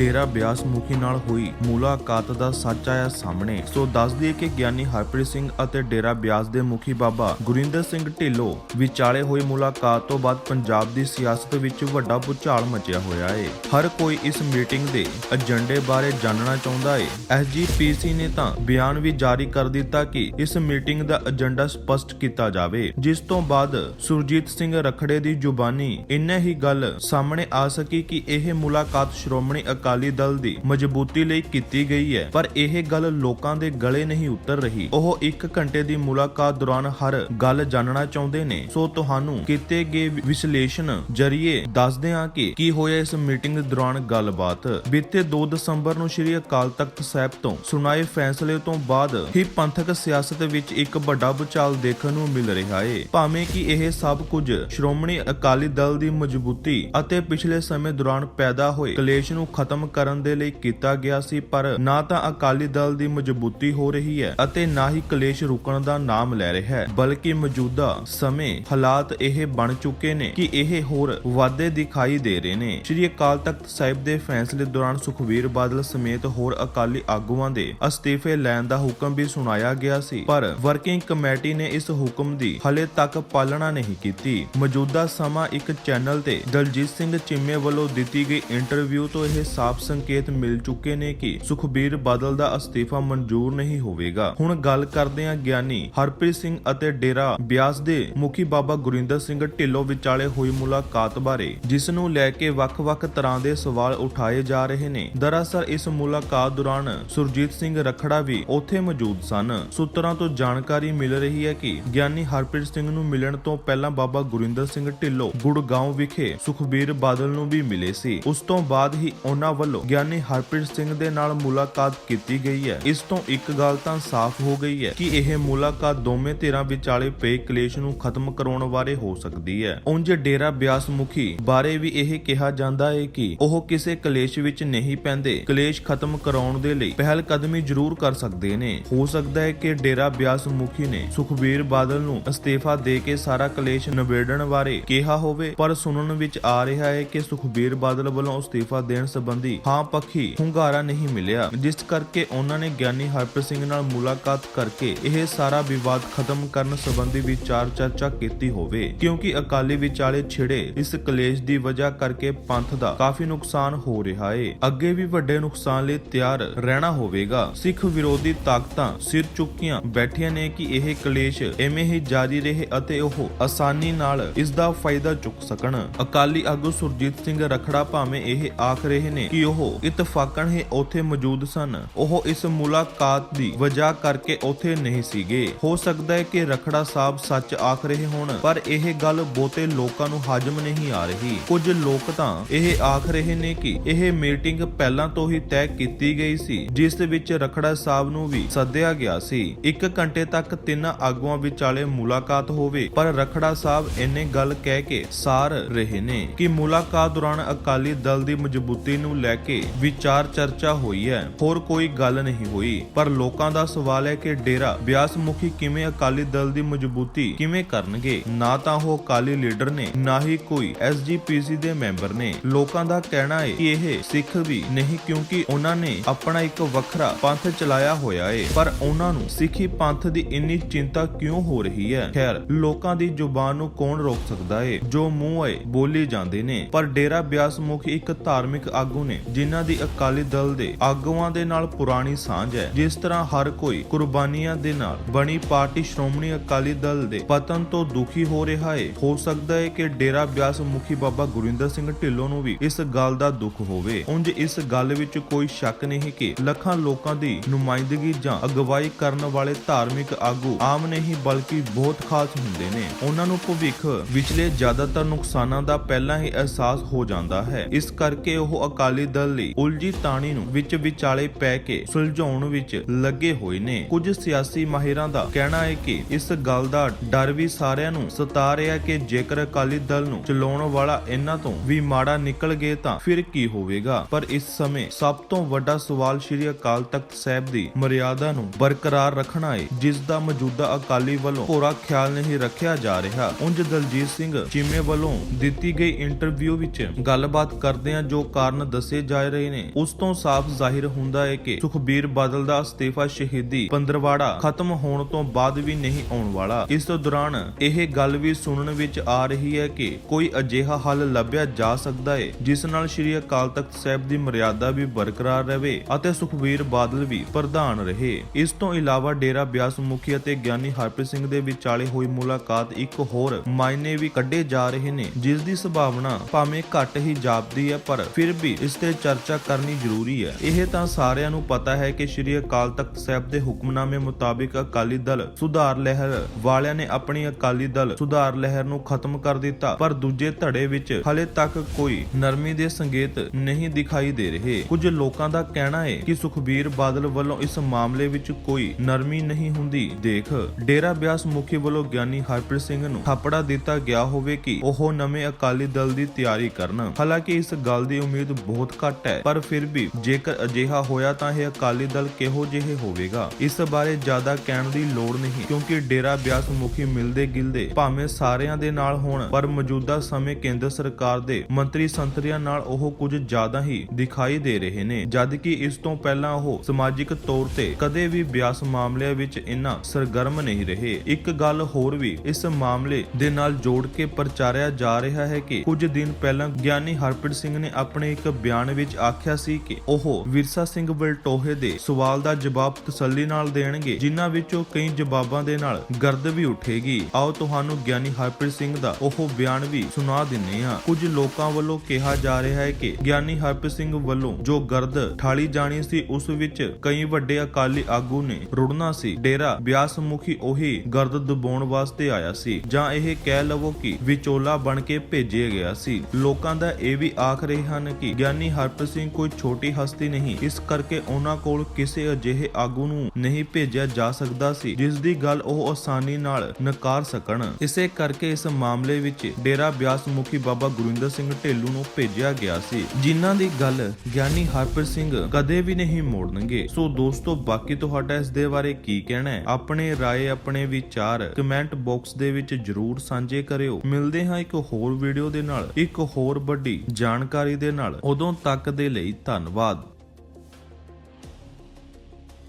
ਡੇਰਾ ਬਿਆਸ ਮੁਖੀ ਨਾਲ ਹੋਈ ਮੁਲਾਕਾਤ ਦਾ ਸੱਚ ਆਇਆ ਸਾਹਮਣੇ। ਸੋ ਦੱਸ ਦਈਏ ਕਿ ਗਿਆਨੀ ਹਰਪ੍ਰੀਤ ਸਿੰਘ ਅਤੇ ਡੇਰਾ ਬਿਆਸ ਦੇ ਮੁਖੀ ਬਾਬਾ ਗੁਰਿੰਦਰ ਸਿੰਘ ਢਿੱਲੋਂ ਵਿਚਾਲੇ ਹੋਈ ਮੁਲਾਕਾਤ ਤੋਂ ਬਾਅਦ ਪੰਜਾਬ ਦੀ ਸਿਆਸਤ ਵਿੱਚ ਵੱਡਾ ਭੁਚਾਲ ਮਚਿਆ ਹੋਇਆ ਹੈ ਹਰ ਕੋਈ ਇਸ ਮੀਟਿੰਗ ਦੇ ਏਜੰਡੇ ਬਾਰੇ ਜਾਣਨਾ ਚਾਹੁੰਦਾ ਹੈ ਐਸਜੀਪੀਸੀ ਨੇ ਤਾਂ ਬਿਆਨ ਵੀ ਜਾਰੀ ਕਰ ਦਿੱਤਾ ਕਿ ਇਸ ਮੀਟਿੰਗ ਦਾ ਏਜੰਡਾ ਸਪਸ਼ਟ ਕੀਤਾ ਜਾਵੇ। ਜਿਸ ਤੋਂ ਬਾਅਦ ਸੁਰਜੀਤ ਸਿੰਘ ਰਖੜੇ ਦੀ ਜ਼ੁਬਾਨੀ ਇੰਨੇ ਹੀ ਗੱਲ ਸਾਹਮਣੇ ਆ ਸਕੀ ਕਿ ਇਹ ਮੁਲਾਕਾਤ ਸ਼੍ਰੋਮਣੀ ਅਕਾਲੀ ਅਕਾਲੀ ਦਲ ਦੀ ਮਜ਼ਬੂਤੀ ਲਈ ਕੀਤੀ ਗਈ ਹੈ, ਪਰ ਇਹ ਗੱਲ ਲੋਕਾਂ ਦੇ ਗਲੇ ਨਹੀਂ ਉਤਰ ਰਹੀ। ਉਹ 1 ਘੰਟੇ ਦੀ ਮੁਲਾਕਾਤ ਦੌਰਾਨ ਹਰ ਗੱਲ ਜਾਣਨਾ ਚਾਹੁੰਦੇ ਨੇ। ਸੋ ਤੁਹਾਨੂੰ ਕੀਤੇ ਗਏ ਵਿਸ਼ਲੇਸ਼ਣ ਜਰੀਏ ਦੱਸਦੇ ਹਾਂ ਕਿ ਕੀ ਹੋਇਆ ਇਸ ਮੀਟਿੰਗ ਦੌਰਾਨ ਗੱਲਬਾਤ। ਬੀਤੇ 2 ਦਸੰਬਰ ਨੂੰ ਸ੍ਰੀ ਅਕਾਲ ਤਖਤ ਸਾਹਿਬ ਤੋਂ ਸੁਣਾਏ ਫੈਸਲੇ ਤੋਂ ਬਾਅਦ ਹੀ ਪੰਥਕ ਸਿਆਸਤ ਵਿੱਚ ਇੱਕ ਵੱਡਾ ਭੁਚਾਲ ਦੇਖਣ ਨੂੰ ਮਿਲ ਰਿਹਾ ਏ। ਭਾਵੇਂ ਕਿ ਇਹ ਸਭ ਕੁਝ ਸ਼੍ਰੋਮਣੀ ਅਕਾਲੀ ਦਲ ਦੀ ਮਜ਼ਬੂਤੀ ਅਤੇ ਪਿਛਲੇ ਸਮੇਂ ਦੌਰਾਨ ਪੈਦਾ ਹੋਏ ਕਲੇਸ਼ ਨੂੰ ਖਤਮ ਕਰਨ ਦੇ ਲਈ ਕੀਤਾ ਗਿਆ ਸੀ, ਪਰ ਨਾ ਤਾਂ ਅਕਾਲੀ ਦਲ ਦੀ ਮਜ਼ਬੂਤੀ ਹੋ ਰਹੀ ਹੈ ਅਤੇ ਨਾ ਹੀ ਕਲੇਸ਼ ਰੁਕਣ ਦਾ ਨਾਮ ਲੈ ਰਿਹਾ ਹੈ, ਬਲਕਿ ਮੌਜੂਦਾ ਸਮੇਂ ਹਾਲਾਤ ਇਹ ਬਣ ਚੁੱਕੇ ਨੇ ਕਿ ਇਹ ਹੋਰ ਵਾਧੇ ਦਿਖਾਈ ਦੇ ਰਹੇ ਨੇ। ਸ਼੍ਰੀ ਅਕਾਲ ਤਖਤ ਸਾਹਿਬ ਦੇ ਫੈਸਲੇ ਦੌਰਾਨ ਸੁਖਵੀਰ ਬਾਦਲ ਸਮੇਤ ਹੋਰ ਅਕਾਲੀ ਆਗੂਆਂ ਦੇ ਅਸਤੀਫੇ ਲੈਣ ਦਾ ਹੁਕਮ ਵੀ ਸੁਣਾਇਆ ਗਿਆ ਸੀ, ਪਰ ਵਰਕਿੰਗ ਕਮੇਟੀ ਨੇ ਇਸ ਹੁਕਮ ਦੀ ਹਲੇ ਤੱਕ ਪਾਲਣਾ ਨਹੀਂ ਕੀਤੀ। ਮੌਜੂਦਾ ਸਮਾਂ ਇੱਕ ਚੈਨਲ ਤੇ ਦਲਜੀਤ ਸਿੰਘ ਚਿੰਮੇ ਵੱਲੋਂ ਦਿੱਤੀ ਗਈ ਇੰਟਰਵਿਊ ਤੋਂ ਇਹ ਸਾਫ਼ ਸੰਕੇਤ ਮਿਲ ਚੁੱਕੇ ਨੇ ਕਿ ਸੁਖਬੀਰ ਬਾਦਲ ਦਾ ਅਸਤੀਫਾ ਮਨਜ਼ੂਰ ਨਹੀਂ ਹੋਵੇਗਾ। ਹੁਣ ਗੱਲ ਕਰਦੇ ਹਾਂ ਗਿਆਨੀ ਹਰਪ੍ਰੀਤ ਸਿੰਘ ਅਤੇ ਡੇਰਾ ਬਿਆਸ ਦੇ ਮੁਖੀ ਬਾਬਾ ਗੁਰਿੰਦਰ ਸਿੰਘ ਢਿੱਲੋਂ ਵਿਚਾਲੇ ਹੋਈ ਮੁਲਾਕਾਤ ਬਾਰੇ, ਜਿਸ ਨੂੰ ਲੈ ਕੇ ਵੱਖ-ਵੱਖ ਤਰ੍ਹਾਂ ਦੇ ਸਵਾਲ ਉਠਾਏ ਜਾ ਰਹੇ ਨੇ। ਦਰਅਸਲ ਇਸ ਮੁਲਾਕਾਤ ਦੌਰਾਨ ਸੁਰਜੀਤ ਸਿੰਘ ਰਖੜਾ ਵੀ ਉੱਥੇ ਮੌਜੂਦ ਸਨ। ਸੂਤਰਾਂ ਤੋਂ ਜਾਣਕਾਰੀ ਮਿਲ ਰਹੀ ਹੈ ਕਿ ਗਿਆਨੀ ਹਰਪ੍ਰੀਤ ਸਿੰਘ ਨੂੰ ਮਿਲਣ ਤੋਂ ਪਹਿਲਾਂ ਬਾਬਾ ਗੁਰਿੰਦਰ ਸਿੰਘ ਢਿੱਲੋਂ ਗੁੜਗਾਉਂ ਵਿਖੇ ਸੁਖਬੀਰ ਬਾਦਲ ਨੂੰ ਵੀ ਮਿਲੇ ਸੀ। ਉਸ ਤੋਂ ਬਾਅਦ ਹੀ ਉਹਨਾਂ ਵੱਲੋਂ ਗਿਆਨੀ ਹਰਪ੍ਰੀਤ ਸਿੰਘ ਦੇ ਨਾਲ ਮੁਲਾਕਾਤ ਕੀਤੀ ਗਈ ਹੈ। ਇਸ ਤੋਂ ਇੱਕ ਗੱਲ ਤਾਂ ਸਾਫ਼ ਹੋ ਗਈ ਹੈ ਕਿ ਇਹ ਮੁਲਾਕਾਤ ਦੋਵੇਂ ਧਿਰਾਂ ਵਿਚਾਲੇ ਪਏ ਕਲੇਸ਼ ਨੂੰ ਖਤਮ ਕਰਾਉਣ ਬਾਰੇ ਹੋ ਸਕਦੀ ਹੈ। ਉਂਝ ਡੇਰਾ ਬਿਆਸ ਮੁਖੀ ਬਾਰੇ ਵੀ ਇਹ ਕਿਹਾ ਜਾਂਦਾ ਹੈ ਕਿ ਉਹ ਕਿਸੇ ਕਲੇਸ਼ ਵਿੱਚ ਨਹੀਂ ਪੈਂਦੇ। ਕਲੇਸ਼ ਖਤਮ ਕਰਾਉਣ ਦੇ ਲਈ ਪਹਿਲ ਕਦਮੀ ਜ਼ਰੂਰ ਕਰ ਸਕਦੇ ਨੇ। ਹੋ ਸਕਦਾ ਹੈ ਕਿ ਡੇਰਾ ਬਿਆਸ ਮੁਖੀ ਨੇ ਸੁਖਬੀਰ ਬਾਦਲ ਨੂੰ ਅਸਤੀਫਾ ਦੇ ਕੇ ਸਾਰਾ ਕਲੇਸ਼ ਨਿਬੇੜਨ ਬਾਰੇ ਕਿਹਾ ਹੋਵੇ, ਪਰ ਸੁਣਨ ਵਿੱਚ ਆ ਰਿਹਾ ਹੈ ਕਿ ਸੁਖਬੀਰ ਬਾਦਲ ਵੱਲੋਂ ਅਸਤੀਫਾ ਦੇਣ ਸੰਬੰਧੀ ਹਾਂ ਪੱਖੀ ਹੁੰਗਾਰਾ ਨਹੀਂ ਮਿਲਿਆ, ਜਿਸ ਕਰਕੇ ਉਹਨਾਂ ਨੇ ਗਿਆਨੀ ਹਰਪ੍ਰੀਤ ਸਿੰਘ ਨਾਲ ਮੁਲਾਕਾਤ ਕਰਕੇ ਇਹ ਸਾਰਾ ਵਿਵਾਦ ਖਤਮ ਕਰਨ ਸੰਬੰਧੀ ਵਿਚਾਰ ਚਰਚਾ ਕੀਤੀ ਹੋਵੇ, ਕਿਉਂਕਿ ਅਕਾਲੀ ਵਿਚਾਲੇ ਛਿੜੇ ਇਸ ਕਲੇਸ਼ ਦੀ ਵਜ੍ਹਾ ਕਰਕੇ ਪੰਥ ਦਾ ਕਾਫੀ ਨੁਕਸਾਨ ਹੋ ਰਿਹਾ ਹੈ ਅੱਗੇ ਵੀ ਵੱਡੇ ਨੁਕਸਾਨ ਲਈ ਤਿਆਰ ਰਹਿਣਾ ਹੋਵੇਗਾ। ਸਿੱਖ ਵਿਰੋਧੀ ਤਾਕਤਾਂ ਸਿਰ ਚੁੱਕੀਆਂ ਬੈਠੀਆਂ ਨੇ ਕਿ ਇਹ ਕਲੇਸ਼ ਐਵੇਂ ਹੀ ਜਾਰੀ ਰਹੇ ਅਤੇ ਉਹ ਆਸਾਨੀ ਨਾਲ ਇਸ ਦਾ ਫਾਇਦਾ ਚੁੱਕ ਸਕਣ। ਅਕਾਲੀ ਆਗੂ ਸੁਰਜੀਤ ਸਿੰਘ ਰਖੜਾ ਭਾਵੇਂ ਇਹ ਆਖ ਰਹੇ ਨੇ ਕਿ ਉਹ ਇਤਫਾਕਣ ਹੀ ਉੱਥੇ ਮੌਜੂਦ ਸਨ। ਉਹ ਇਸ ਮੁਲਾਕਾਤ ਦੀ ਵਜ੍ਹਾ ਕਰਕੇ ਉੱਥੇ ਨਹੀਂ ਸੀਗੇ। ਹੋ ਸਕਦਾ ਹੈ ਕਿ ਰਖੜਾ ਸਾਹਿਬ ਸੱਚ ਆਖ ਰਹੇ ਹੋਣ, ਪਰ ਇਹ ਗੱਲ ਬਹੁਤੇ ਲੋਕਾਂ ਨੂੰ ਹਜਮ ਨਹੀਂ ਆ ਰਹੀ। ਕੁਝ ਲੋਕ ਤਾਂ ਇਹ ਆਖ ਰਹੇ ਨੇ ਕਿ ਇਹ ਮੀਟਿੰਗ ਪਹਿਲਾਂ ਤੋਂ ਹੀ ਤੈਅ ਕੀਤੀ ਗਈ ਸੀ, ਜਿਸ ਦੇ ਵਿੱਚ ਰਖੜਾ ਸਾਹਿਬ ਨੂੰ ਵੀ ਸੱਦਿਆ ਗਿਆ ਸੀ। ਇੱਕ ਘੰਟੇ ਤੱਕ ਤਿੰਨ ਆਗੂਆਂ ਵਿਚਾਲੇ ਮੁਲਾਕਾਤ ਹੋਵੇ, ਪਰ ਰਖੜਾ ਸਾਹਿਬ ਇੰਨੇ ਗੱਲ ਕਹਿ ਕੇ ਸਾਰ ਰਹੇ ਨੇ ਕਿ ਮੁਲਾਕਾਤ ਦੌਰਾਨ ਅਕਾਲੀ ਦਲ ਦੀ ਮਜ਼ਬੂਤੀ ਨੂੰ ਲੈ ਕੇ ਵਿਚਾਰ ਚਰਚਾ ਹੋਈ ਹੈ। ਹੋਰ ਕੋਈ ਗੱਲ ਨਹੀਂ ਹੋਈ। ਪਰ ਲੋਕਾਂ ਦਾ ਸਵਾਲ ਹੈ ਕਿ ਡੇਰਾ ਬਿਆਸ ਮੁਖੀ ਕਿਵੇਂ ਅਕਾਲੀ ਦਲ ਦੀ ਮਜ਼ਬੂਤੀ ਕਿਵੇਂ ਕਰਨਗੇ? ਨਾ ਤਾਂ ਉਹ ਅਕਾਲੀ ਲੀਡਰ ਨੇ, ਨਾ ਹੀ ਕੋਈ ਐਸਜੀਪੀਸੀ ਦੇ ਮੈਂਬਰ ਨੇ। ਲੋਕਾਂ ਦਾ ਕਹਿਣਾ ਹੈ ਕਿ ਇਹ ਸਿੱਖ ਵੀ ਨਹੀਂ ਕਿਉਂਕਿ ਉਹਨਾਂ ਨੇ ਆਪਣਾ ਇੱਕ ਵੱਖਰਾ ਪੰਥ ਚਲਾਇਆ ਹੋਇਆ ਹੈ। ਪਰ ਉਹਨਾਂ ਨੂੰ ਸਿੱਖੀ ਪੰਥ ਦੀ ਇੰਨੀ ਚਿੰਤਾ ਕਿਉਂ ਹੋ ਰਹੀ ਹੈ? ਖੈਰ, ਲੋਕਾਂ ਦੀ ਜ਼ੁਬਾਨ ਨੂੰ ਕੌਣ ਰੋਕ ਸਕਦਾ ਹੈ? ਜੋ ਮੂੰਹ ਹੈ, ਬੋਲੀ ਜਾਂਦੇ ਨੇ। ਪਰ ਡੇਰਾ ਬਿਆਸ ਮੁਖੀ ਇੱਕ ਧਾਰਮਿਕ ਆਗੂ ਨੇ, ਜਿਨ੍ਹਾਂ ਦੀ ਅਕਾਲੀ ਦਲ ਦੇ ਆਗੂਆਂ ਦੇ ਨਾਲ ਪੁਰਾਣੀ ਸਾਂਝ ਹੈ। ਜਿਸ ਤਰ੍ਹਾਂ ਹਰ ਕੋਈ ਕੁਰਬਾਨੀਆਂ ਦੇ ਨਾਲ ਬਣੀ ਪਾਰਟੀ ਸ਼੍ਰੋਮਣੀ ਅਕਾਲੀ ਦਲ ਦੇ ਪਤਨ ਤੋਂ ਦੁਖੀ ਹੋ ਰਿਹਾ ਹੈ ਹੋ ਸਕਦਾ ਹੈ ਕਿ ਡੇਰਾ ਬਿਆਸ ਮੁਖੀ ਬਾਬਾ ਗੁਰਿੰਦਰ ਸਿੰਘ ਢਿੱਲੋਂ ਨੂੰ ਵੀ ਇਸ ਗੱਲ ਦਾ ਦੁੱਖ ਹੋਵੇ। ਉਂਝ ਇਸ ਗੱਲ ਵਿੱਚ ਕੋਈ ਸ਼ੱਕ ਨਹੀਂ ਕਿ ਲੱਖਾਂ ਲੋਕਾਂ ਦੀ ਨੁਮਾਇੰਦਗੀ ਜਾਂ ਅਗਵਾਈ ਕਰਨ ਵਾਲੇ ਧਾਰਮਿਕ ਆਗੂ ਆਮ ਨਹੀਂ, ਬਲਕਿ ਬਹੁਤ ਖਾਸ ਹੁੰਦੇ ਨੇ। ਉਹਨਾਂ ਨੂੰ ਭਵਿੱਖ ਵਿਚਲੇ ਜ਼ਿਆਦਾਤਰ ਨੁਕਸਾਨਾਂ ਦਾ ਪਹਿਲਾਂ ਹੀ ਅਹਿਸਾਸ ਹੋ ਜਾਂਦਾ ਹੈ। ਇਸ ਕਰਕੇ ਉਹ ਅਕਾਲੀ ਦਲ ਲਈ ਉਲਝੀ ਤਾਣੀ ਨੂੰ ਵਿੱਚ ਵਿਚਾਲੇ ਪੈ ਕੇ ਸੁਲਝਾਉਣ ਵਿੱਚ ਲੱਗੇ ਹੋਏ ਨੇ। ਕੁਝ ਸਿਆਸੀ ਮਾਹਿਰਾਂ ਦਾ ਕਹਿਣਾ ਹੈ ਕਿ ਇਸ ਗੱਲ ਦਾ ਡਰ ਵੀ ਸਾਰਿਆਂ ਨੂੰ ਸਤਾ ਰਿਹਾ ਕਿ ਜੇਕਰ ਅਕਾਲੀ ਦਲ ਨੂੰ ਚਲਾਉਣ ਵਾਲਾ ਇਹਨਾਂ ਤੋਂ ਵੀ ਮਾੜਾ ਨਿਕਲ ਗਏ ਤਾਂ ਫਿਰ ਕੀ ਹੋਵੇਗਾ। ਪਰ ਇਸ ਸਮੇਂ ਸਭ ਤੋਂ ਵੱਡਾ ਸਵਾਲ ਸ੍ਰੀ ਅਕਾਲ ਤਖਤ ਸਾਹਿਬ ਦੀ ਮਰਿਆਦਾ ਨੂੰ ਬਰਕਰਾਰ ਰੱਖਣਾ ਹੈ, ਜਿਸ ਦਾ ਮੌਜੂਦਾ ਅਕਾਲੀ ਵੱਲੋਂ ਪੂਰਾ ਖਿਆਲ ਨਹੀਂ ਰੱਖਿਆ ਜਾ ਰਿਹਾ। ਉਂਝ ਦਲਜੀਤ ਸਿੰਘ ਚੀਮੇ ਵੱਲੋਂ ਦਿੱਤੀ ਗਈ ਇੰਟਰਵਿਊ ਵਿੱਚ ਗੱਲਬਾਤ ਕਰਦਿਆਂ ਜੋ ਕਾਰਨ ਦੱਸ ਦੱਸੇ ਜਾ ਰਹੇ ਨੇ। ਉਸ ਤੋਂ ਸਾਫ਼ ਜ਼ਾਹਿਰ ਹੁੰਦਾ ਹੈ ਕਿ ਸੁਖਬੀਰ ਬਾਦਲ ਦਾ ਅਸਤੀਫਾ ਸ਼ਹੀਦੀ ਪੰਦਰਵਾੜਾ ਖਤਮ ਹੋਣ ਤੋਂ ਬਾਅਦ ਵੀ ਨਹੀਂ ਆਉਣ ਵਾਲਾ। ਇਸ ਦੌਰਾਨ ਇਹ ਗੱਲ ਵੀ ਸੁਣਨ ਵਿੱਚ ਆ ਰਹੀ ਹੈ ਕਿ ਕੋਈ ਅਜਿਹਾ ਹੱਲ ਲੱਭਿਆ ਜਾ ਸਕਦਾ ਹੈ, ਜਿਸ ਨਾਲ ਸ਼੍ਰੀ ਅਕਾਲ ਤਖਤ ਸਾਹਿਬ ਦੀ ਮਰਿਆਦਾ ਵੀ ਬਰਕਰਾਰ ਰਹੇ ਅਤੇ ਸੁਖਬੀਰ ਬਾਦਲ ਵੀ ਪ੍ਰਧਾਨ ਰਹੇ। ਇਸ ਤੋਂ ਇਲਾਵਾ ਡੇਰਾ ਬਿਆਸ ਮੁਖੀ ਅਤੇ ਗਿਆਨੀ ਹਰਪ੍ਰੀਤ ਸਿੰਘ ਦੇ ਵਿਚਾਲੇ ਹੋਈ ਮੁਲਾਕਾਤ ਇੱਕ ਹੋਰ ਮਾਇਨੇ ਵੀ ਕੱਢੇ ਜਾ ਰਹੇ ਨੇ, ਜਿਸ ਦੀ ਸੰਭਾਵਨਾ ਭਾਵੇਂ ਘੱਟ ਹੀ ਜਾਪਦੀ ਹੈ, ਪਰ ਫਿਰ ਵੀ ਇਸ ਤੇ ਚਰਚਾ ਕਰਨੀ ਜ਼ਰੂਰੀ ਹੈ। ਇਹ ਤਾਂ ਸਾਰਿਆਂ ਨੂੰ ਪਤਾ ਹੈ ਕਿ ਸ਼੍ਰੀ ਅਕਾਲ ਤਖਤ ਸਾਹਿਬ ਦੇ ਹੁਕਮਨਾਮੇ ਮੁਤਾਬਿਕ ਅਕਾਲੀ ਦਲ ਸੁਧਾਰ ਲਹਿਰ ਵਾਲਿਆਂ ਨੇ ਆਪਣੀ ਅਕਾਲੀ ਦਲ ਸੁਧਾਰ ਲਹਿਰ ਨੂੰ ਖਤਮ ਕਰ ਦਿੱਤਾ। ਪਰ ਦੂਜੇ ਧੜੇ ਵਿੱਚ ਹਲੇ ਤੱਕ ਕੋਈ ਨਰਮੀ ਦੇ ਸੰਕੇਤ ਨਹੀਂ ਦਿਖਾਈ ਦੇ ਰਹੇ। ਕੁਝ ਲੋਕਾਂ ਦਾ ਕਹਿਣਾ ਹੈ ਕਿ ਸੁਖਬੀਰ ਬਾਦਲ ਵੱਲੋਂ ਇਸ ਮਾਮਲੇ ਵਿੱਚ ਕੋਈ ਨਰਮੀ ਨਹੀਂ ਹੁੰਦੀ। ਦੇਖ, ਡੇਰਾ ਬਿਆਸ ਮੁਖੀ ਵੱਲੋਂ ਗਿਆਨੀ ਹਰਪ੍ਰੀਤ ਸਿੰਘ ਨੂੰ ਥਾਪੜਾ ਦਿੱਤਾ ਗਿਆ ਹੋਵੇ ਕਿ ਉਹ ਨਵੇਂ ਅਕਾਲੀ ਦਲ ਦੀ ਤਿਆਰੀ ਕਰਨ। ਹਾਲਾਂਕਿ ਇਸ ਗੱਲ ਦੀ ਉਮੀਦ ਬਹੁਤ ਬਹੁਤ ਘੱਟ ਹੈ। ਪਰ ਫਿਰ ਵੀ ਜੇਕਰ ਅਜਿਹਾ ਹੋਇਆ ਤਾਂ ਇਹ ਅਕਾਲੀ ਦਲ ਕਿਹੋ ਜਿਹੇ ਹੋਵੇਗਾ? ਇਸ ਬਾਰੇ ਜ਼ਿਆਦਾ ਕਹਿਣ ਦੀ ਲੋੜ ਨਹੀਂ, ਕਿਉਂਕਿ ਡੇਰਾ ਬਿਆਸ ਮੁਖੀ ਮਿਲਦੇ ਗਿਲਦੇ ਭਾਵੇਂ ਸਾਰਿਆਂ ਦੇ ਨਾਲ ਹੋਣ, ਪਰ ਮੌਜੂਦਾ ਸਮੇਂ ਕੇਂਦਰ ਸਰਕਾਰ ਦੇ ਮੰਤਰੀ ਸੰਤਰੀਆਂ ਨਾਲ ਉਹ ਕੁਝ ਜ਼ਿਆਦਾ ਹੀ ਦਿਖਾਈ ਦੇ ਰਹੇ ਨੇ। ਜਦ ਕਿ ਇਸ ਤੋਂ ਪਹਿਲਾਂ ਉਹ ਸਮਾਜਿਕ ਤੌਰ ਤੇ ਕਦੇ ਵੀ ਬਿਆਸ ਮਾਮਲਿਆਂ ਵਿੱਚ ਇੰਨਾ ਸਰਗਰਮ ਨਹੀਂ ਰਹੇ। ਇੱਕ ਗੱਲ ਹੋਰ ਵੀ, ਇਸ ਮਾਮਲੇ ਦੇ ਨਾਲ ਜੋੜ ਕੇ ਪ੍ਰਚਾਰਿਆ ਜਾ ਰਿਹਾ ਹੈ ਕਿ ਕੁਝ ਦਿਨ ਪਹਿਲਾਂ ਗਿਆਨੀ ਹਰਪ੍ਰੀਤ ਸਿੰਘ ਨੇ ਆਪਣੇ ਇੱਕ ਬਿਆਨ ਵਿੱਚ ਆਖਿਆ ਸੀ ਕਿ ਉਹ ਵਿਰਸਾ ਸਿੰਘ ਬਲਟੋਹੇ ਦੇ ਸਵਾਲ ਦਾ ਜਵਾਬ ਤਸੱਲੀ ਨਾਲ ਦੇਣਗੇ, ਜਿਨ੍ਹਾਂ ਵਿੱਚੋਂ ਕਈ ਜਵਾਬਾਂ ਦੇ ਨਾਲ ਗਰਦ ਵੀ ਉੱਠੇਗੀ। ਆਓ ਤੁਹਾਨੂੰ ਗਿਆਨੀ ਹਰਪ੍ਰੀਤ ਸਿੰਘ ਦਾ ਉਹ ਬਿਆਨ ਵੀ ਸੁਣਾ ਦਿੰਨੇ ਹਾਂ। ਕੁਝ ਲੋਕਾਂ ਵੱਲੋਂ ਕਿਹਾ ਜਾ ਰਿਹਾ ਹੈ ਕਿ ਗਿਆਨੀ ਹਰਪ੍ਰੀਤ ਸਿੰਘ ਵੱਲੋਂ ਜੋ ਗਰਦ ਠਾਲੀ ਜਾਣੀ ਸੀ, ਉਸ ਵਿੱਚ ਕਈ ਵੱਡੇ ਅਕਾਲੀ ਆਗੂ ਨੇ ਰੁੜਨਾ ਸੀ। ਡੇਰਾ ਬਿਆਸ ਮੁਖੀ ਉਹੀ ਗਰਦ ਦਬਾਉਣ ਵਾਸਤੇ ਆਇਆ ਸੀ, ਜਾਂ ਇਹ ਕਹਿ ਲਵੋ ਕਿ ਵਿਚੋਲਾ ਬਣ ਕੇ ਭੇਜਿਆ ਗਿਆ ਸੀ। ਲੋਕਾਂ ਦਾ ਇਹ ਵੀ ਆਖ ਰਹੇ ਹਨ ਕਿ ਗਿਆਨੀ ਹਰਪ੍ਰੀਤ ਸਿੰਘ ਕੋਈ ਛੋਟੀ ਹਸਤੀ ਨਹੀਂ। ਇਸ ਕਰਕੇ ਉਹਨਾਂ ਕੋਲ ਕਿਸੇ ਅਜਿਹੇ ਆਗੂ ਨੂੰ ਨਹੀਂ ਭੇਜਿਆ ਜਾ ਸਕਦਾ ਸੀ, ਜਿਸ ਦੀ ਗੱਲ ਉਹ ਆਸਾਨੀ ਨਾਲ ਨਕਾਰ ਸਕਣ। ਇਸੇ ਕਰਕੇ ਇਸ ਮਾਮਲੇ ਵਿੱਚ ਡੇਰਾ ਬਿਆਸ ਮੁਖੀ ਬਾਬਾ ਗੁਰਿੰਦਰ ਸਿੰਘ ਢੇਲੂ ਨੂੰ ਭੇਜਿਆ ਗਿਆ ਸੀ। ਜਿਨ੍ਹਾਂ ਦੀ ਗੱਲ ਗਿਆਨੀ ਹਰਪ੍ਰੀਤ ਸਿੰਘ ਕਦੇ ਵੀ ਨਹੀਂ ਮੋੜਨਗੇ। ਸੋ ਦੋਸਤੋ, ਬਾਕੀ ਤੁਹਾਡਾ ਇਸ ਦੇ ਬਾਰੇ ਕੀ ਕਹਿਣਾ ਹੈ? ਆਪਣੇ ਰਾਏ, ਆਪਣੇ ਵਿਚਾਰ ਕਮੈਂਟ ਬਾਕਸ ਦੇ ਵਿੱਚ ਜਰੂਰ ਸਾਂਝੇ ਕਰਿਓ। ਮਿਲਦੇ ਹਾਂ ਇੱਕ ਹੋਰ ਵੀਡੀਓ ਦੇ ਨਾਲ। ਇੱਕ ਹੋਰ ਵੱਡੀ ਜਾਣਕਾਰੀ ਦੇ ਨਾਲ। ਉਦੋਂ ਤੱਕ ਦੇ ਲਈ ਧੰਨਵਾਦ।